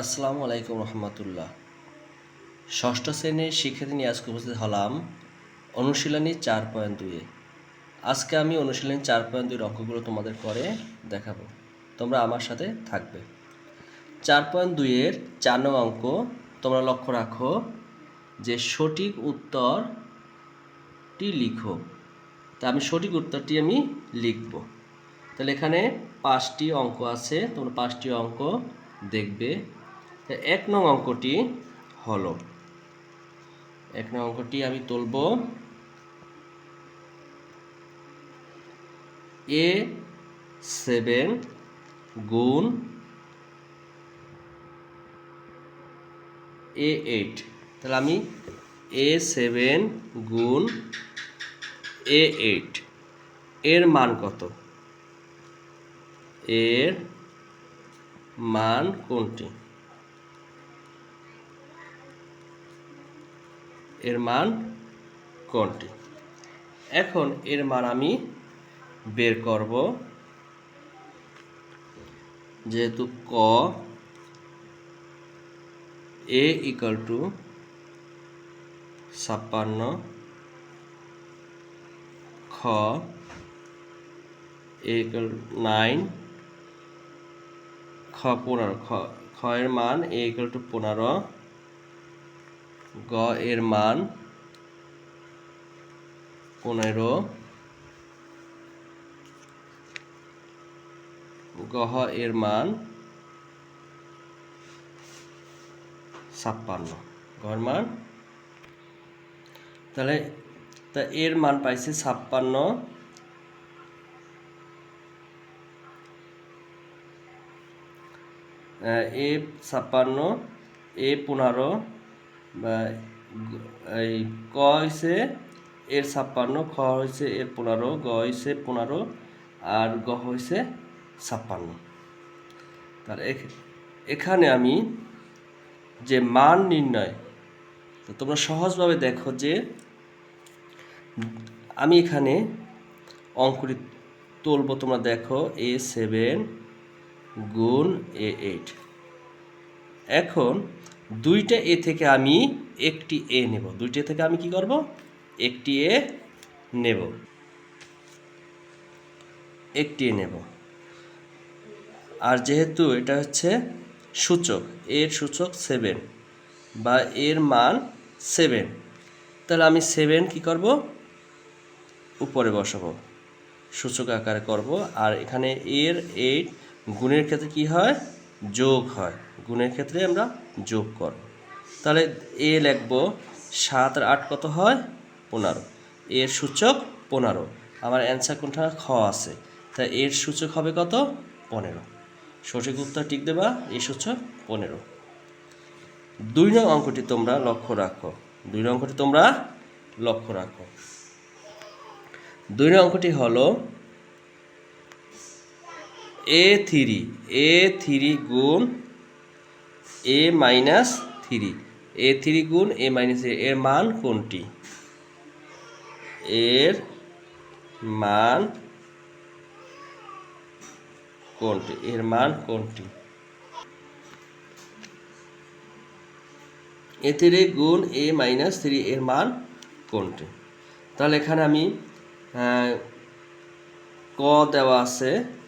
আসসালামু আলাইকুম রহমতুল্লাহ। ষষ্ঠ শ্রেণির শিক্ষার্থী নিয়ে আজকে উপস্থিত হলাম অনুশীলনী চার পয়েন্ট দুইয়ে। আজকে আমি অনুশীলনী চার পয়েন্ট দুইয়ের অঙ্কগুলো তোমাদের করে দেখাবো। তোমরা আমার সাথে থাকবে। চার পয়েন্ট দুইয়ের চার নং অঙ্ক তোমরা লক্ষ্য রাখো যে সঠিক উত্তরটি লিখো। তা আমি সঠিক উত্তরটি আমি লিখব। তাহলে এখানে পাঁচটি অঙ্ক আছে, তোমরা পাঁচটি অঙ্ক দেখবে। তা এক নং অঙ্কটি হলো, এক নং অঙ্কটি আমি তুলব। এ সেভেন গুণ এ এইট, তাহলে আমি এ সেভেন গুণ এ এইট, এর মান কত? এর মান কোনটি? এর মান কোনটি? এখন এর মান আমি বের করব। যেহেতু ক এ ইকাল টু ছাপ্পান্ন খ এ ইকাল নাইন খ পনেরো, খ এর মান এ ইকাল টু পনেরো গ এর মান পনেরো। গহ এর মান ছাপ্পান্ন। গহর মান? তাহলে তা এর মান পাইছে ছাপ্পান্ন। এ ছাপ্পান্ন, এ পনেরো। এই ক হয়েছে এর ছাপ্পান্ন, খ হয়েছে এর পনেরো, গ হয়েছে পনেরো আর গ হয়েছে ছাপ্পান্ন। তার এখ- এখানে আমি যে মান নির্ণয়, তো তোমরা সহজভাবে দেখো যে আমি এখানে অঙ্কটি তুলবো, তোমরা দেখো এ সেভেন গুণ এ এইট। এখন দুইটা এ থেকে আমি একটি এ নেব। দুইটা থেকে আমি কি করব? একটি এ নেব। একটি এ নেব। আর যেহেতু এটা হচ্ছে সূচক, এর সূচক সেভেন বা এর মান সেভেন তাহলে আমি সেভেন কি করব? উপরে বসাবো। সূচক আকারে করব। আর এখানে এর এইট গুণের ক্ষেত্রে কি হয়? যোগ হয়। গুণের ক্ষেত্রে আমরা যোগ করব তাহলে এ লিখব সাত আর আট কত হয়? পনেরো। এর সূচক পনেরো। আমার অ্যান্সার কোনটা? খ আছে। তাই এর সূচক হবে কত? পনেরো। সঠিক উত্তর টিক দেবা? এই সূচক পনেরো। দুই নং অঙ্কটি তোমরা লক্ষ্য রাখো। দুই নং অঙ্কটি তোমরা লক্ষ্য রাখো। দুই নং অঙ্কটি হলো এ থ্রি এ থ্রি গুণ A minus three A three গুণ এ মাইনাস এর মান কোনটি? এর মান কোনটি? এর মান কোনটি? এ থ্রি গুণ এ মাইনাস থ্রি এর মান কোনটি? তাহলে এখানে আমি ক দেওয়া আছে।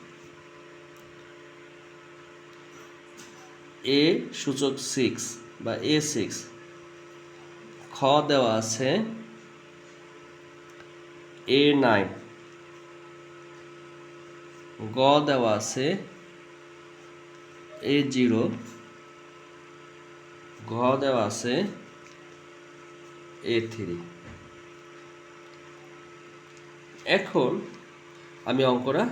এ সূচক সিক্স বা এ সিক্স খ দেওয়া আছে এ নাইন গ দেওয়া আছে এ জিরো ঘ দেওয়া আছে এ থ্রি এখন আমি অঙ্কটা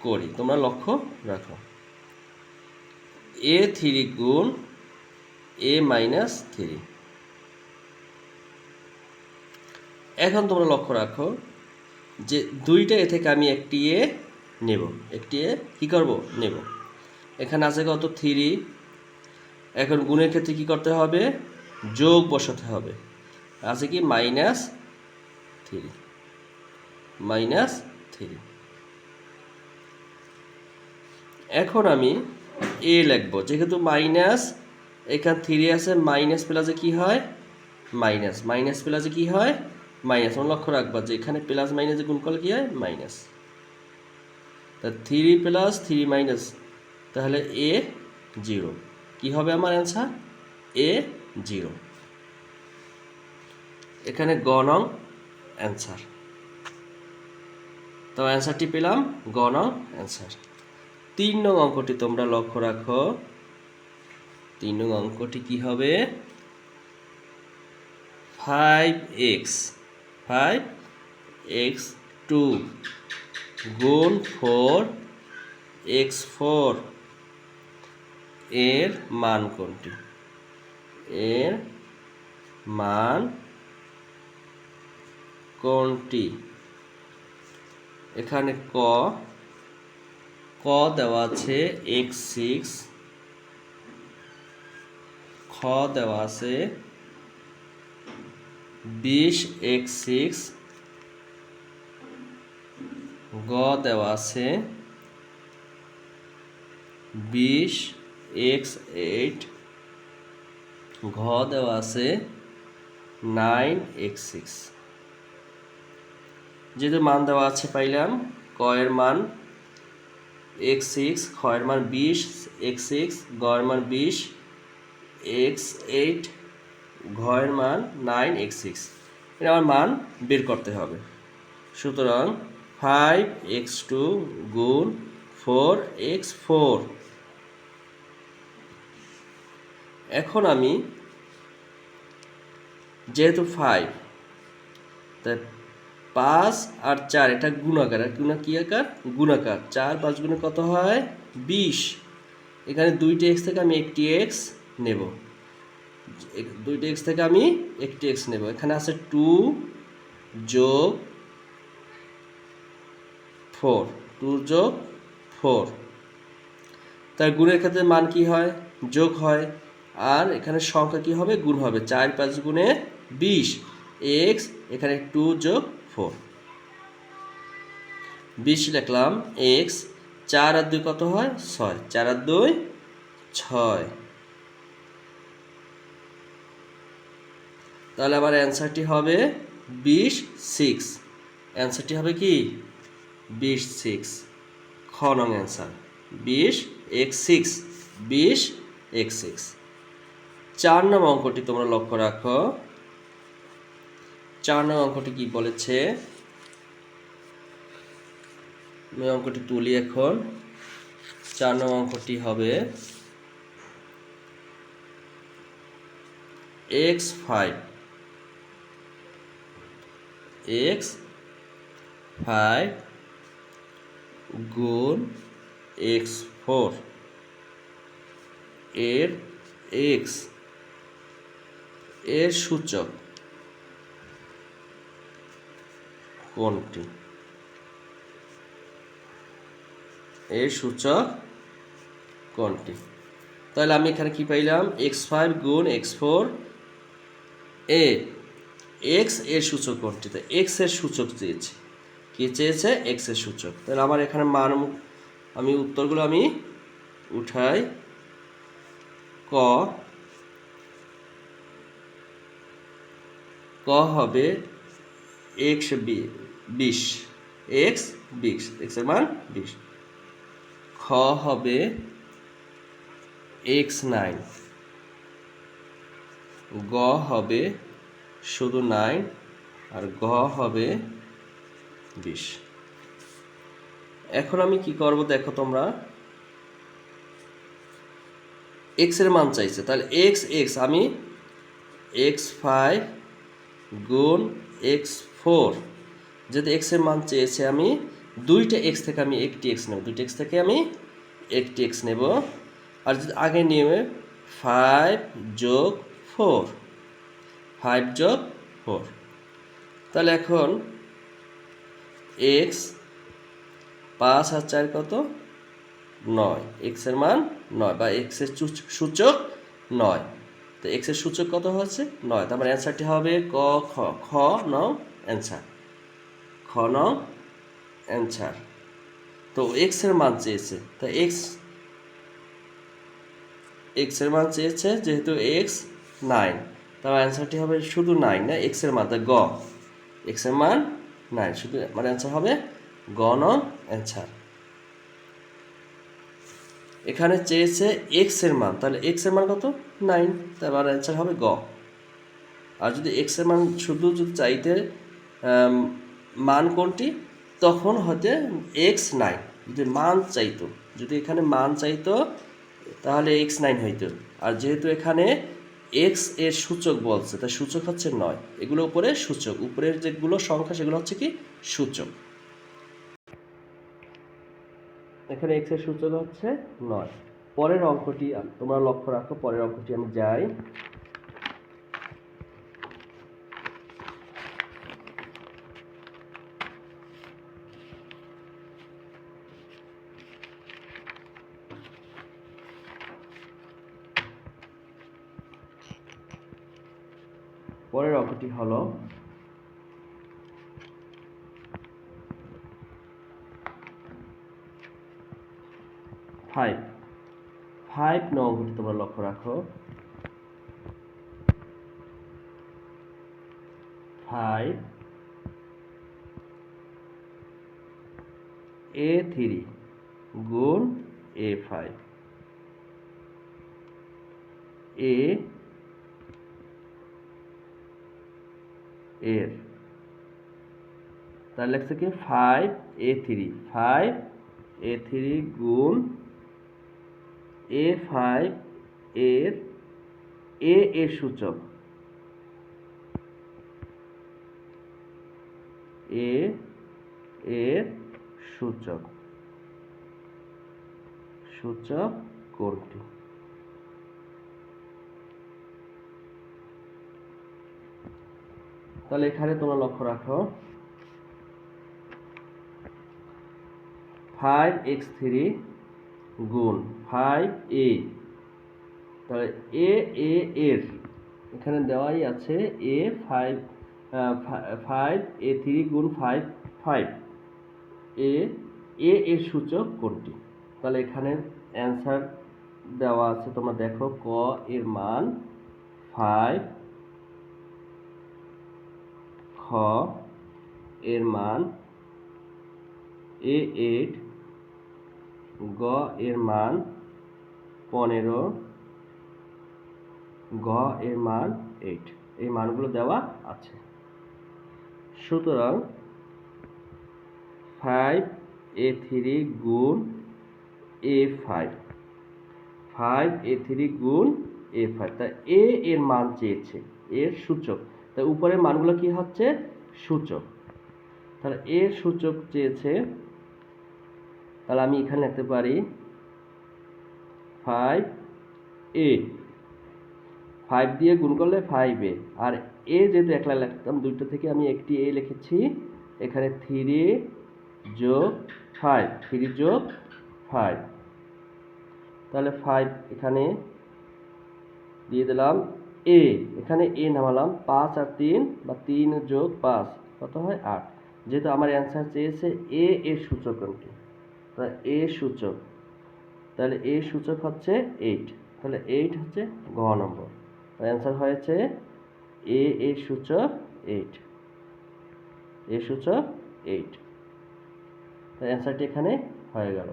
করি, তোমরা লক্ষ্য রাখো। এ থ্রি গুণ এ মাইনাস থ্রি এখন তোমরা লক্ষ্য রাখো যে দুইটা এ থেকে আমি একটি এ নেব। একটি এ কী করব? নেব। এখানে আছে কত? থ্রি এখন গুণের ক্ষেত্রে কি করতে হবে? যোগ বসাতে হবে। আছে কি? মাইনাস থ্রি মাইনাস থ্রি এখন আমি এ লিখব। যেহেতু মাইনাস এখান থ্রি আছে মাইনাস প্লাসে কি হয়? মাইনাস মাইনাস প্লাসে কি হয়? মাইনাস আমার লক্ষ্য রাখবা যে এখানে প্লাস মাইনাসে গুণ করলে কি হয়? মাইনাস তা থ্রি প্লাস থ্রি মাইনাস তাহলে এ জিরো কি হবে আমার অ্যান্সার এ জিরো এখানে গ নং অ্যান্সার তো অ্যান্সারটি পেলাম, গ নং অ্যান্সার তিন নং অঙ্কটি তোমরা লক্ষ্য রাখো। তিন নং অঙ্কটি কি হবে? Five X five X two গুণ ফোর এক্স ফোর এর মান কোনটি? এর মান কোনটি? এখানে ক ক দেওয়া আছে এক্স সিক্স খ দেওয়া আছে, বিশ এক্স সিক্স গ দেওয়া আছে, বিশ এক্স এইট ঘ দেওয়া আছে নাইন এক্স সিক্স যেহেতু মান দেওয়া আছে পাইলাম, ক এর মান এক্স সিক্স খ এর মান বিশ, এক্স সিক্স গ এর মান বিশ, এক্স এইট ঘ এর মান নাইন, এক্স সিক্স। এটা আমার মান বের করতে হবে। সুতরাং ফাইভ এক্স টু গুণ ফোর এক্স ফোর। এখন আমি যেহেতু ফাইভ, তাই পাঁচ আর চার, এটা গুণাকার। আর গুণা কি আকার? গুণাকার। চার পাঁচ গুণে কত হয়? বিশ। এখানে দুইটি এক্স থেকে আমি একটি এক্স নেব। দুইটি এক্স থেকে আমি একটি এক্স নেব। এখানে আছে টু যোগ ফোর টু যোগ ফোর তার গুণের ক্ষেত্রে মান কি হয়? যোগ হয়। আর এখানে সংখ্যা কি হবে? গুণ হবে। চার পাঁচ গুণে বিশ। এক্স এখানে টু যোগ ফোর বিশ লিখলাম এক্স চার আর দুই কত হয়? ছয়। চার আর দুই, ছয়। তাহলে আমার অ্যান্সারটি হবে বিশ সিক্স অ্যান্সারটি হবে কি? বিশ সিক্স খ নং অ্যান্সার বিশ এক্স সিক্স বিশ এক্স সিক্স চার নং অঙ্কটি তোমরা লক্ষ্য রাখো। চার নং অঙ্কটি কি বলেছে? আমি অঙ্কটি তুলি এখন। চার নং অঙ্কটি হবে এক্স ফাইভ এক্স ফাইভ গুণ এক্স ফোর এর এক্সের সূচক। কোনটি? এর সূচক কোনটি? তাহলে আমি এখানে কি পাইলাম? এক্স ফাইভ গুণ এক্স ফোর এ। এক্সের সূচক কোনটি? তো এক্সের সূচক চেয়েছে। কি চেয়েছে? এক্সের সূচক। তাহলে আমার এখানে মান আমি উত্তরগুলো আমি উঠাই। ক। ক হবে এক্স বিশ। এক্স বিশ। এক্সের মান বিশ। খ হবে এক্স নাইন গ হবে শুধু নাইন আর গ হবে বিশ। এখন আমি কি করব দেখো তোমরা? এক্সের মান চাইছে। তাহলে এক্স এক্স আমি এক্স ফাইভ গুণ এক্স ফোর যদি এক্সের মান চেয়েছে আমি দুইটা এক্স থেকে আমি একটি এক্স নেব। দুইটা এক্স থেকে আমি একটি এক্স নেব। আর যদি আগে নিয়মে ফাইভ যোগ ফোর ফাইভ যোগ ফোর তাহলে এখন এক্স পাঁচ আর চার কত? নয়। এক্সের মান নয় বা এক্সের সূচক নয়। তো এক্সের সূচক কত হচ্ছে? নয়। তার মানে অ্যান্সারটি হবে ক, খ খ ন অ্যান্সার খ ন অ্যান্সার তো এক্সের মান চেয়েছে, তা এক্স এক্সের মান চেয়েছে যেহেতু এক্স নাইন তার অ্যান্সারটি হবে শুধু নাইন না এক্সের মান তাই গ এক্সের মান নাইন শুধু আমার অ্যান্সার হবে গ নং অ্যান্সার এখানে চেয়েছে এক্সের মান, তাহলে এক্সের মান কত? নাইন তাই আমার অ্যান্সার হবে গ। আর যদি এক্সের মান শুধু যদি চাইতে মান কোনটি? তখন হতে এক্স নাইন যদি মান চাইতো, যদি এখানে মান চাইতো, তাহলে এক্স নাইন হইতো। আর যেহেতু এখানে এক্সের সূচক বলছে, তাই সূচক হচ্ছে নয়। এগুলো উপরে সূচক। উপরের যেগুলো সংখ্যা, সেগুলো হচ্ছে কি? সূচক। এখানে এক্সের সূচক হচ্ছে নয়। পরের অঙ্কটি, তোমরা লক্ষ্য রাখো, পরের অঙ্কটি আমি যাই পরের অঙ্কটি হলো। ফাইভ ফাইভ নং অঙ্কটি তোমরা লক্ষ্য রাখো। ফাইভ এ থ্রি গুণ এ ফাইভ এ এর। তাহলে লেখছে কি five a three five a three গুণ এ ফাইভ এর এ এর সূচক। এ এর সূচক। সূচক কোনটি? তাহলে এখানে তোমরা লক্ষ্য রাখো। ফাইভ এক্স থ্রি গুণ ফাইভ এ তাহলে এ এ এর, এখানে দেওয়াই আছে a five five a three গুণ ফাইভ ফাইভ এ এ এর সূচক কোনটি? তাহলে এখানে অ্যান্সার দেওয়া আছে, তোমরা দেখো ক এর মান ফাইভ এর মান এ এইট গ এর মান পনেরো গ এর মান এইট এই মানগুলো দেওয়া আছে। সুতরাং ফাইভ এ থ্রি গুণ a five five a three গুণ এ ফাইভ তা এ এর মান চেয়েছে। এর সূচক। তা উপরের মানগুলো কি হচ্ছে? সূচক। তাহলে এর সূচক চেয়েছে, তাহলে আমি এখানে লিখতে পারি ফাইভ এ ফাইভ দিয়ে গুণ করলে ফাইভ এ আর এ যেহেতু একলা লিখতাম, দুইটা থেকে আমি একটি এ লিখেছি, এখানে থ্রি যোগ ফাইভ থ্রি যোগ ফাইভ তাহলে ফাইভ এখানে দিয়ে দিলাম এ এখানে এ নামালাম, পাঁচ আর তিন বা তিন যোগ পাঁচ, কত হয় আট? যেহেতু আমার অ্যান্সার চেয়েছে এ এর সূচক কোনটি? তাহলে এ সূচক, তাহলে এ সূচক হচ্ছে এইট তাহলে এইট হচ্ছে ঘ নম্বর। অ্যান্সার হয়েছে এ এর সূচক এইট এ সূচক এইট তাই অ্যান্সারটি এখানে হয়ে গেল।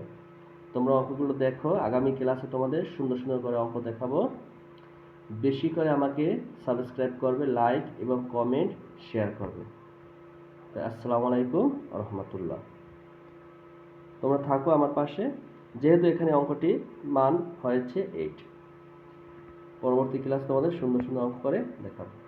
তোমরা অঙ্কগুলো দেখো, আগামী ক্লাসে তোমাদের সুন্দর সুন্দর করে অঙ্ক দেখাবো। বেশি করে আমাকে সাবস্ক্রাইব করবে লাইক এবং কমেন্ট শেয়ার করবে। তো আসসালামু আলাইকুম রহমতুল্লাহ। তোমরা থাকো আমার পাশে, যেহেতু এখানে অঙ্কটি মান হয়েছে এইট পরবর্তী ক্লাস তোমাদের সুন্দর সুন্দর অঙ্ক করে দেখাবো।